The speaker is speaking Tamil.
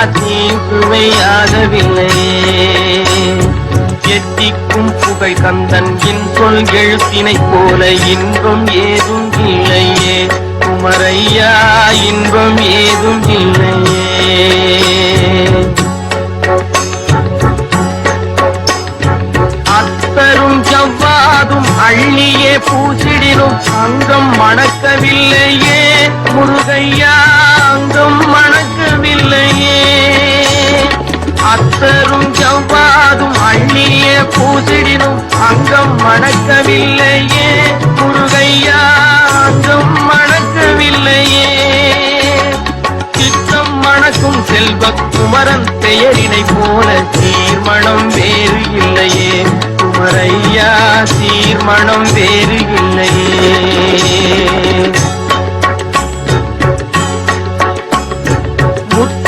யாத்தியும் குவையாகவில்லை எட்டிக்கும் புகழ் கந்தன் என் சொல் எழுத்தினை போல இன்பம் ஏதும் இல்லையே. குமரையா இன்பம் ஏதும் இல்லையே. அத்தரும் ஜவ்வாதும் அள்ளியே பூசிடினும் அங்கம் மணக்கவில்லையே. முருகையா பெரும் ஜவ்வாதும் அள்ளியே பூசிடினும் அங்கம் மணக்கவில்லையே. முருகையா அங்கம் மணக்கவில்லையே. சித்தம் மணக்கும் செல்வ குமரன் பெயரினை போல தீர்மணம் வேறு இல்லையே. குமரையா தீர்மணம் வேறு இல்லையே.